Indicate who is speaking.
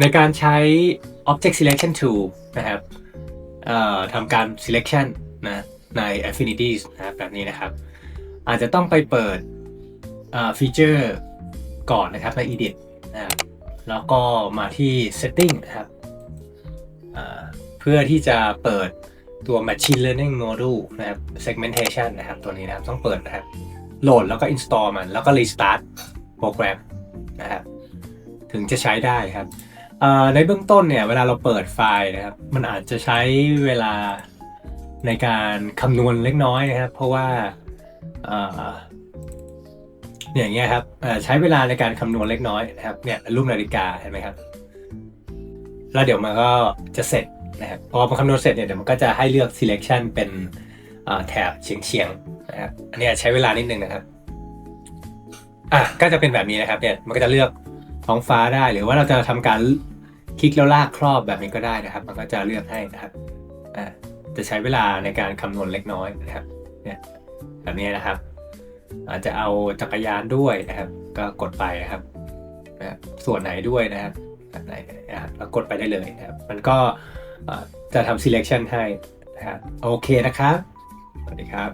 Speaker 1: ในการใช้ Object Selection Tool นะครับทำการ selection นะใน Affinities นะครับแบบนี้นะครับ อาจจะต้องไปเปิดฟีเจอร์ก่อนนะครับใน Edit นะครับแล้วก็มาที่ Setting นะครับเพื่อที่จะเปิดตัว Machine Learning Module นะครับ Segmentation นะครับ ตัวนี้นะครับต้องเปิดนะครับ โหลดแล้วก็ install มัน แล้วก็ restart โปรแกรมนะครับ ถึงจะใช้ได้ครับ ในเบื้องต้นเนี่ยเวลาเราเปิดไฟล์นะครับมันอาจจะใช้เวลาในการคำนวณเล็กน้อยนะครับ เพราะว่าเอ่ออย่างเงี้ยครับใช้เวลาในการคำนวณเล็กน้อยนะครับเนี่ยรูปนาฬิกาเห็นไหมครับแล้วเดี๋ยวมันก็จะเสร็จนะครับพอมันคำนวณเสร็จเนี่ยเดี๋ยวมันก็จะให้เลือก selection เป็นแถบเฉียงเฉียงๆนะครับอันนี้ใช้เวลานิดนึงนะครับอะก็จะเป็นแบบนี้นะครับเนี่ยมันก็จะเลือกท้องฟ้าได้หรือว่าเราจะทำการ คลิกแล้วลากครอบแบบนี้ก็ได้นะครับ มันก็จะเลือกให้นะครับอ่าจะใช้เวลาในการคำนวณเล็กน้อยนะครับเนี่ยแบบนี้นะครับ อาจจะเอาจักรยานด้วยนะครับ ก็กดไปนะครับนะส่วนไหนด้วยนะครับแบบไหนนะครับแล้วกดไปได้เลยนะครับ มันก็จะทำ selection ให้นะครับโอเคนะครับ สวัสดีครับ